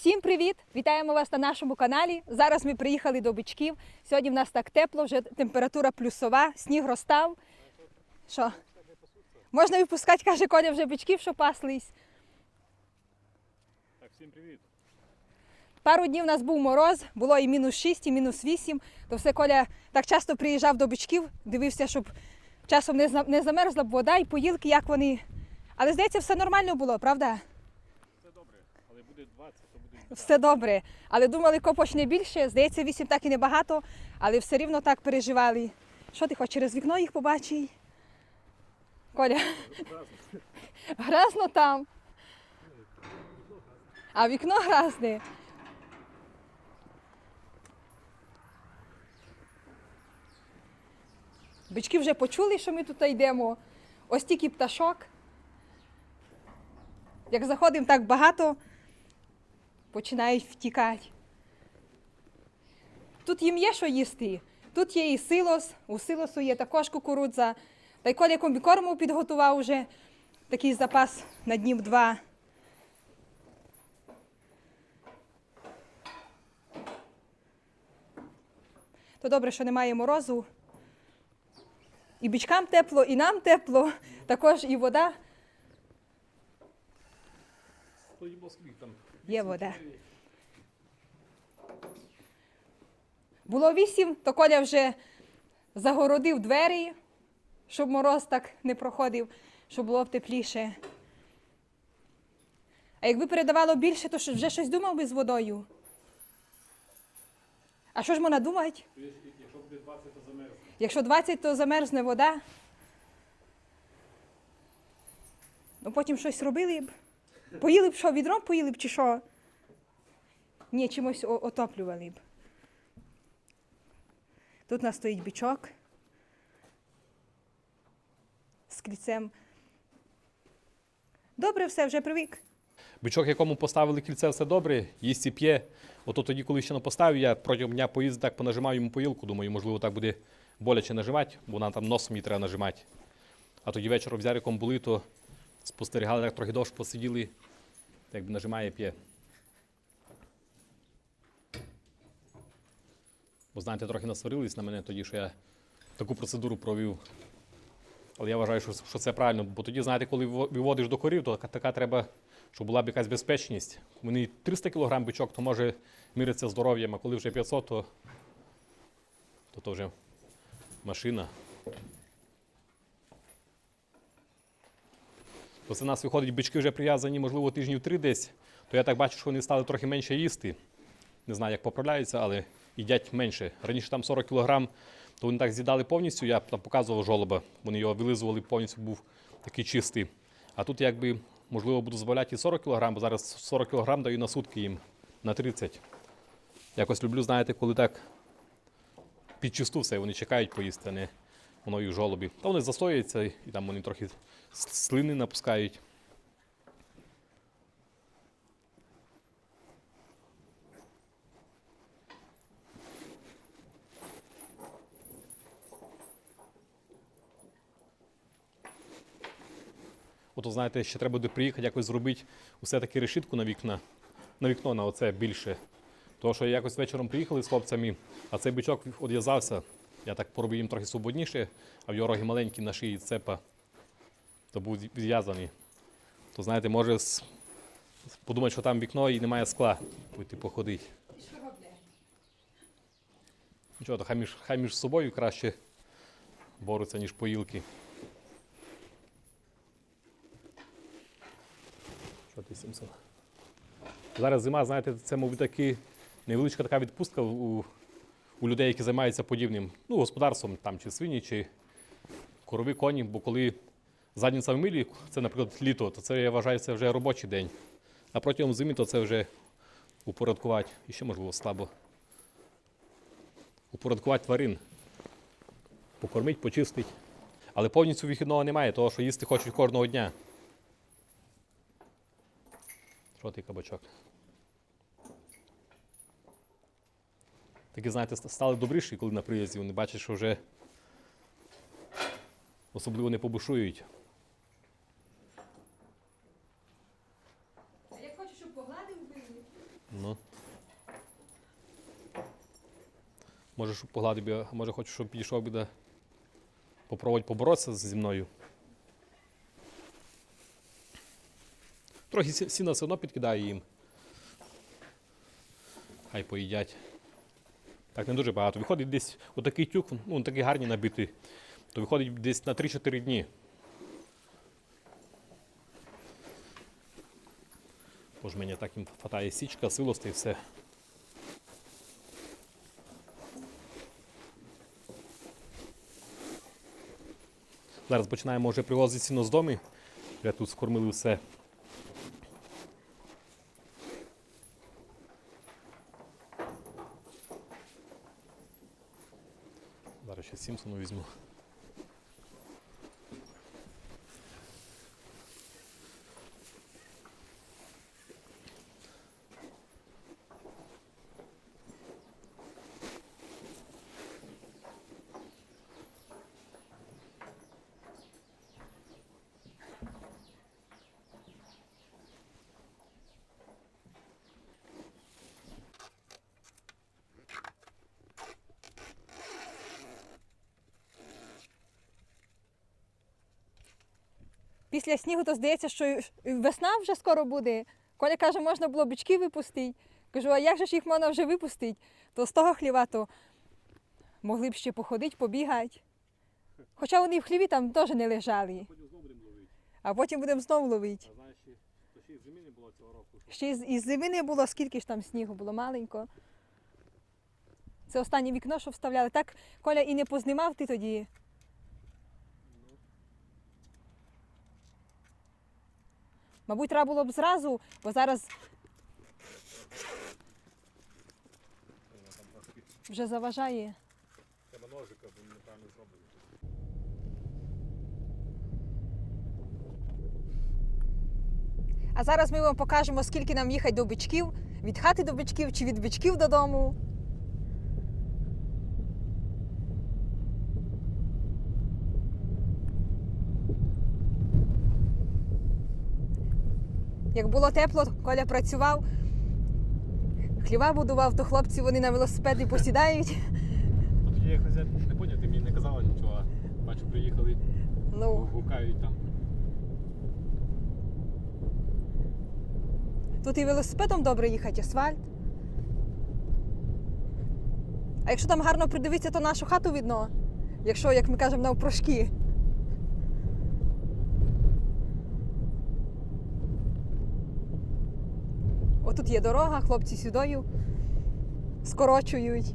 Всім привіт! Вітаємо вас на нашому каналі. Зараз ми приїхали до бичків. Сьогодні в нас так тепло, вже температура плюсова, сніг розстав. Що? Можна випускати, каже Коля, вже бичків, що паслись. Так, всім привіт. Пару днів у нас був мороз, було і мінус 6, і мінус 8. То все Коля так часто приїжджав до бичків, дивився, щоб часом не замерзла б вода і поїлки, як вони. Але здається, все нормально було, правда? Все добре, але буде 20, то буде і біда. Все добре. Але думали, копочне більше. Здається, 8 так і небагато, але все рівно так переживали. Що ти хочеш через вікно їх побачити? Коля, гразно там. А вікно гразне. Бички вже почули, що ми тут йдемо. Ось тільки пташок. Як заходимо так багато, починають втікати. Тут їм є що їсти. Тут є і силос, у силосу є також кукурудза. Та й Коля комбікорму підготував уже такий запас на днів два. То добре, що немає морозу. І бичкам тепло, і нам тепло, також і вода. То їм там? Є вода. Було вісім, то Коля вже загородив двері, щоб мороз так не проходив, щоб було б тепліше. А якби передавало більше, то вже щось думав би з водою. А що ж можна думати? Якщо буде 20, то замерзне. Якщо 20, то замерзне вода. Ну потім щось робили б. Поїли б що, відром поїли б чи що? Ні, чимось отоплювали б. Тут у нас стоїть бичок з кільцем. Добре все, вже привик. Бичок, якому поставили кільце, все добре, їсть і п'є. Ото тоді, коли ще не поставив, я протягом дня поїздив, так понажимав йому поїлку. Думаю, можливо, так буде боляче нажимати, бо вона там носом їй треба нажимати. А тоді вечором з Яриком були, то спостерігали, як трохи довше посиділи, якби нажимає, п'є. Бо знаєте, трохи насварились на мене тоді, що я таку процедуру провів. Але я вважаю, що, що це правильно, бо тоді, знаєте, коли виводиш до корів, то така, треба, щоб була б якась безпечність. У мене 300 кг бичок, то може мириться здоров'ям, а коли вже 500, то, то, то вже машина. То це в нас виходить, бички вже прив'язані, можливо, тижнів три десь, то я так бачу, що вони стали трохи менше їсти. Не знаю, як поправляються, але їдять менше. Раніше там 40 кг, то вони так з'їдали повністю, я там показував жолоба, вони його вилизували, повністю був такий чистий. А тут якби, можливо, буду дозволяти і 40 кг, бо зараз 40 кг даю на сутки їм, на 30. Якось люблю, знаєте, коли так підчисту все, вони чекають поїсти, а не воно в жолобі. Та вони застоюються і там вони трохи слини напускають. Ото, знаєте, ще треба буде приїхати, якось зробити все-таки решітку на вікна, на вікно, на оце більше. Тому що якось вечором приїхали з хлопцями, а цей бичок одв'язався. Я так поробив їм трохи свободніше, а в його роги маленькі на шиї цепа, то був зв'язаний. То знаєте, може с- подумати, що там вікно і немає скла, пойти походити. Нічого, то хай між, хай між собою краще борються, ніж поїлки. Що ти Сімсон? Зараз зима, знаєте, це, мабуть, таки невеличка така відпустка у, у людей, які займаються подібним ну, господарством, там, чи свині, чи корови, коні. Бо коли задниця в милі, це, наприклад, літо, то це я вважаю, це вже робочий день. А протягом зими то це вже упорядкувати. І ще, можливо, слабо. Упорядкувати тварин. Покормить, почистить. Але повністю вихідного немає, того, що їсти хочуть кожного дня. Що ти кабачок? Такі, знаєте, стали добріші, коли на приїзді вони бачать, що вже особливо не побушують. Як хочеш, щоб погладив би. Може, щоб погладив може хоче, щоб підійшов би да попробувати поборотися зі мною. Трохи сіна все одно підкидаю їм. Хай поїдять. Так, не дуже багато. Виходить десь отакий тюк, ну такий гарний набитий, то виходить десь на 3-4 дні. Бо ж мені так їм хватає січка, силости і все. Зараз починаємо вже привозити сіно з дому. Я тут скормили все. Зараз ще Сімпсону візьму. Після снігу то здається, що весна вже скоро буде. Коля каже, можна було бички випустити. Кажу, а як же ж їх можна вже випустити? То з того хліва то могли б ще походити, побігати. Хоча вони в хліві там теж не лежали, а потім будемо знову ловити. А знаєш, то ще й зими не було цього року. Ще із зими не було, скільки ж там снігу було маленько. Це останнє вікно, що вставляли. Так Коля і не познімав ти тоді. Мабуть, треба було б зразу, бо зараз вже заважає. треба ножика, бо неправильно зроблено. А зараз ми вам покажемо, скільки нам їхати до бичків, від хати до бичків чи від бичків додому. Як було тепло, Коля працював, хліва будував, то хлопці вони на велосипеди посідають. Тоді я хазяїн не поняв, ти мені не казала нічого. а Бачу, приїхали, Ну, гукають там. Тут і велосипедом добре їхати, асфальт. А якщо там гарно придивитися, то нашу хату видно. Якщо, як ми кажемо, навпрошки. Отут є дорога, хлопці сюдою скорочують.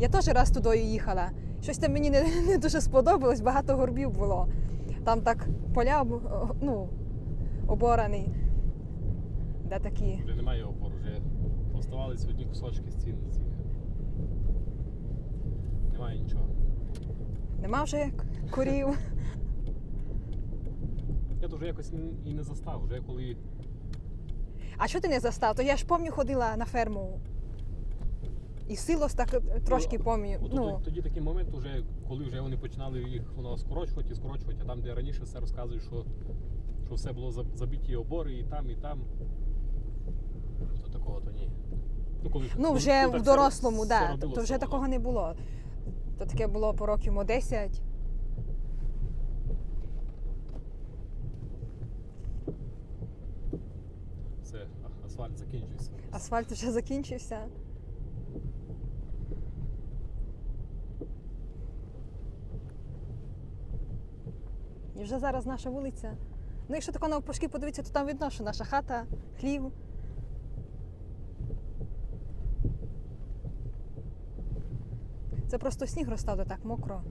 Я теж раз тудою їхала. Щось там мені не, не дуже сподобалось, багато горбів було. Там так поля ну, оборані. Де такі. Вже немає опор, вже поставались одні кусочки стін цих. Немає нічого. Нема вже корів. Я то вже якось і не застав, вже коли А що ти не застав? То я ж пам'ятаю, ходила на ферму. І силос так е, трошки Ну, пам'ятаю. Ну, тоді, тоді такий момент, уже, коли вже вони починали їх воно скорочувати і скорочувати, а там, де раніше все розказують, що, що все було забиті обори і там, і там. То такого то ні. Ну, коли, ну вже коли в дорослому, все да, то, вже такого не було. То таке було по років мо 10. Все, а- асфальт закінчився. Асфальт вже закінчився. І вже зараз наша вулиця. Ну, якщо тако навпушки подивитися, то там видно, що наша хата, хлів. Це просто сніг розстав, так мокро.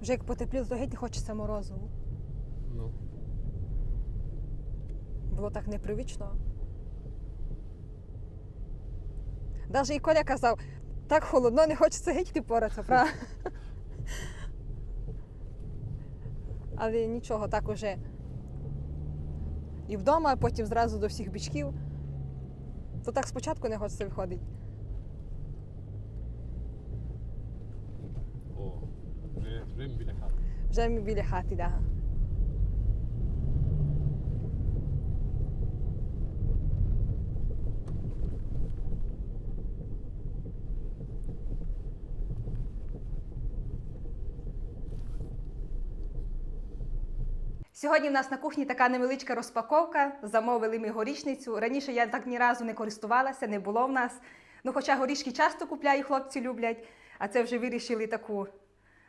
Вже як потепліло, то геть не хочеться морозу. Ну, Було так непривично. Навіть і Коля казав, так холодно, не хочеться геть ти поратися, правда? Але нічого, так уже і вдома, а потім зразу до всіх бічків. То так спочатку не хочеться виходить. О, вже, біля хати. Вже ми біля хати. Сьогодні в нас на кухні така невеличка розпаковка. Замовили ми горішницю. Раніше я так ні разу не користувалася, не було в нас. Ну, хоча горішки часто купляю, хлопці люблять, а це вже вирішили таку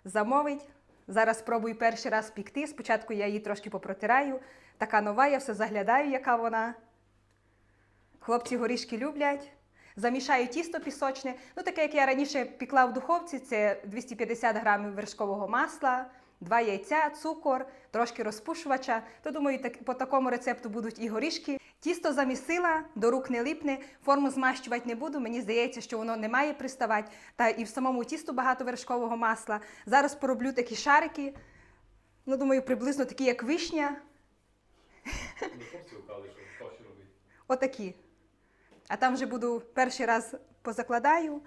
замовити. Зараз спробую перший раз пікти. Спочатку я її трошки попротираю. Така нова, я все заглядаю, яка вона. Хлопці горішки люблять. Замішаю тісто пісочне. Ну, таке, як я раніше пікла в духовці, це 250 грамів вершкового масла, два яйця, цукор, трошки розпушувача. То думаю, так, по такому рецепту будуть і горішки. Тісто замісила, до рук не липне, форму змащувати не буду. Мені здається, що воно не має приставати. Та і в самому тісту багато вершкового масла. Зараз пороблю такі шарики. Ну, думаю, приблизно такі, як вишня. Ну. Отакі. А там вже буду перший раз позакладаю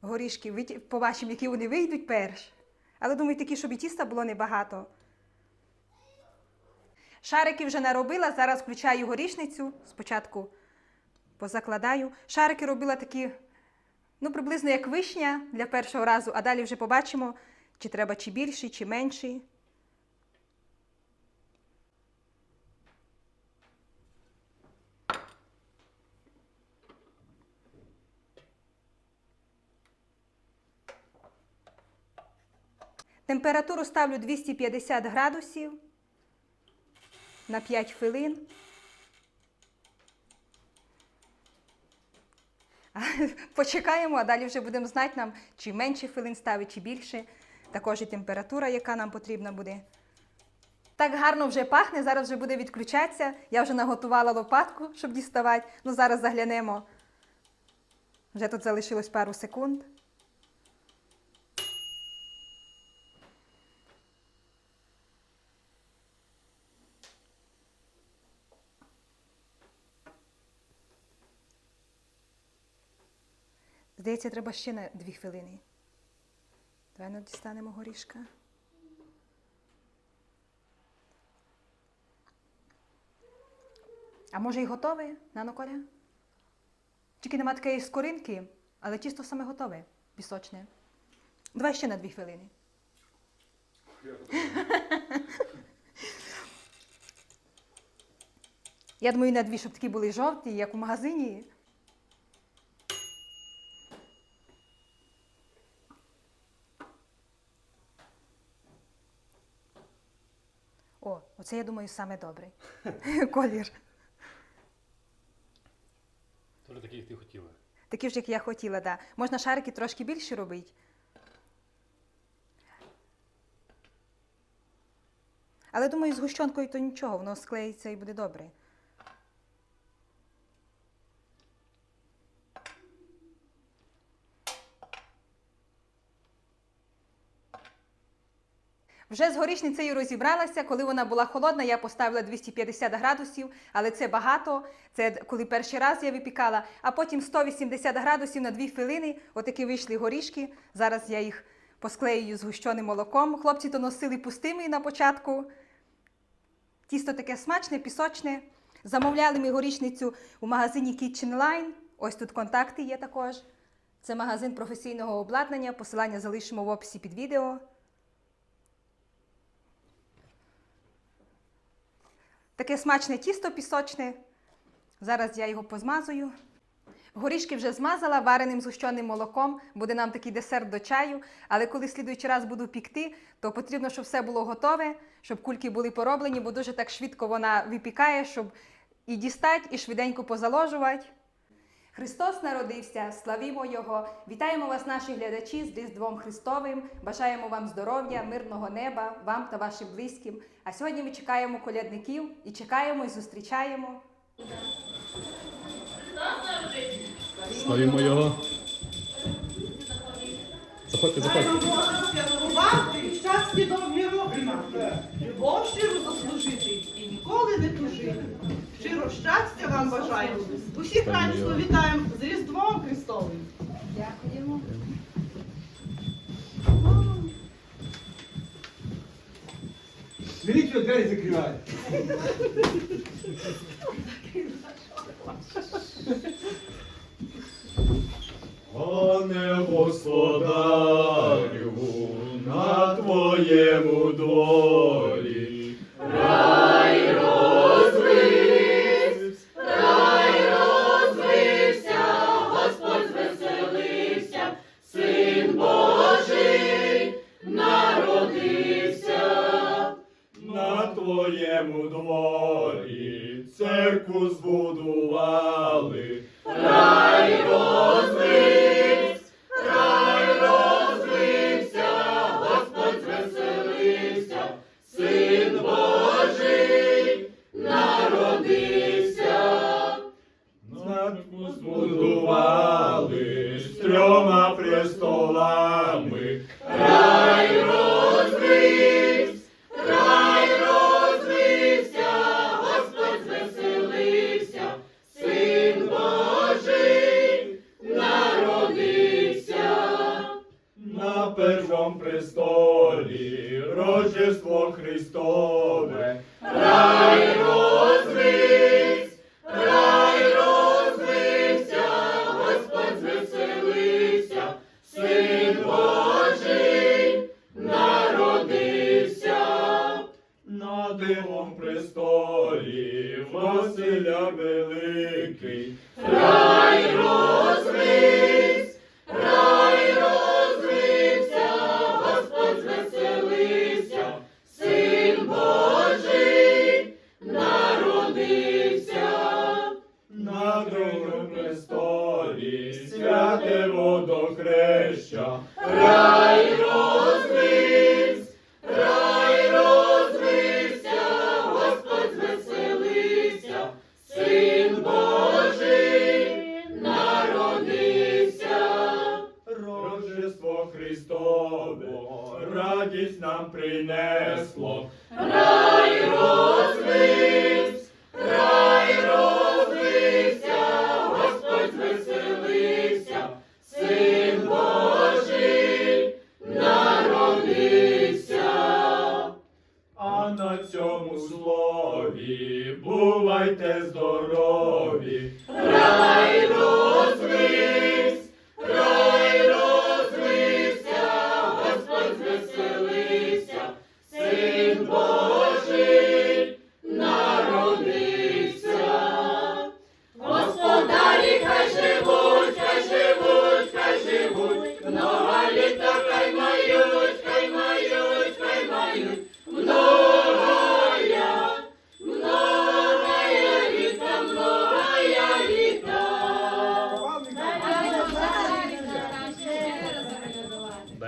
горішки, побачимо, які вони вийдуть перш. Але думаю, такі, щоб і тіста було небагато. Шарики вже наробила, зараз включаю горішницю. Спочатку позакладаю. Шарики робила такі, ну, приблизно як вишня для першого разу, а далі вже побачимо, чи треба чи більший, чи менший. Температуру ставлю 250 градусів на 5 хвилин. Почекаємо, а далі вже будемо знати нам, чи менше хвилин ставити, чи більше. Також і температура, яка нам потрібна буде. Так гарно вже пахне, зараз вже буде відключатися. Я вже наготувала лопатку, щоб діставати. Ну, зараз заглянемо. Вже тут залишилось пару секунд. Здається, треба ще на дві хвилини. Давай ну, дістанемо горішка. А може і готове, Нано Коля? Тільки нема такої скоринки, але тісто саме готове, пісочне. Давай ще на дві хвилини. Я думаю, на дві, щоб такі були жовті, як у магазині. О, оце я думаю саме добрий колір. Тож такі, як ти хотіла. Такі ж, як я хотіла, да. Можна шарики трошки більші робити. Але думаю, з гущонкою то нічого, воно склеїться і буде добре. Вже з горішницею розібралася. Коли вона була холодна, я поставила 250 градусів, але це багато. Це коли перший раз я випікала, а потім 180 градусів на 2 хвилини. Отакі вийшли горішки. Зараз я їх посклею з гущеним молоком. Хлопці то носили пустими на початку. Тісто таке смачне, пісочне. Замовляли ми горішницю у магазині Kitchen Line. Ось тут контакти є також. Це магазин професійного обладнання. Посилання залишимо в описі під відео. Таке смачне тісто пісочне. Зараз я його позмазую. Горішки вже змазала вареним згущеним молоком. Буде нам такий десерт до чаю. Але коли слідуючий раз буду пікти, то потрібно, щоб все було готове, щоб кульки були пороблені, бо дуже так швидко вона випікає, щоб і дістати, і швиденько позаложувати. Христос народився, славімо Його! Вітаємо вас, наші глядачі, з Різдвом Христовим. Бажаємо вам здоров'я, мирного неба, вам та вашим близьким. А сьогодні ми чекаємо колядників і чекаємо і зустрічаємо. Славімо його. Заходьте, заходьте. Щастя роки мати. Любов щиру заслужити ніколи не тужити. Щиро щастя вам бажаю. Усіх радісно вітаємо з Різдвом Христовим. Дякуємо. Сміліть, двері закривають. О, не господа. Бувайте здорові!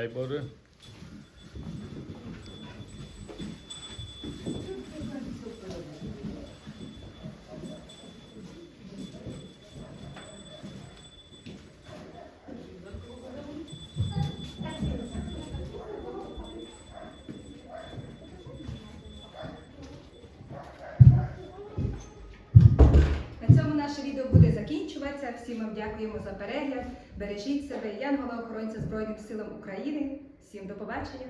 Айбори. На цьому наше відео буде закінчуватися. Всім вам дякуємо за перегляд. Бережіть себе. Я охоронця Збройним силам України. Всім до побачення!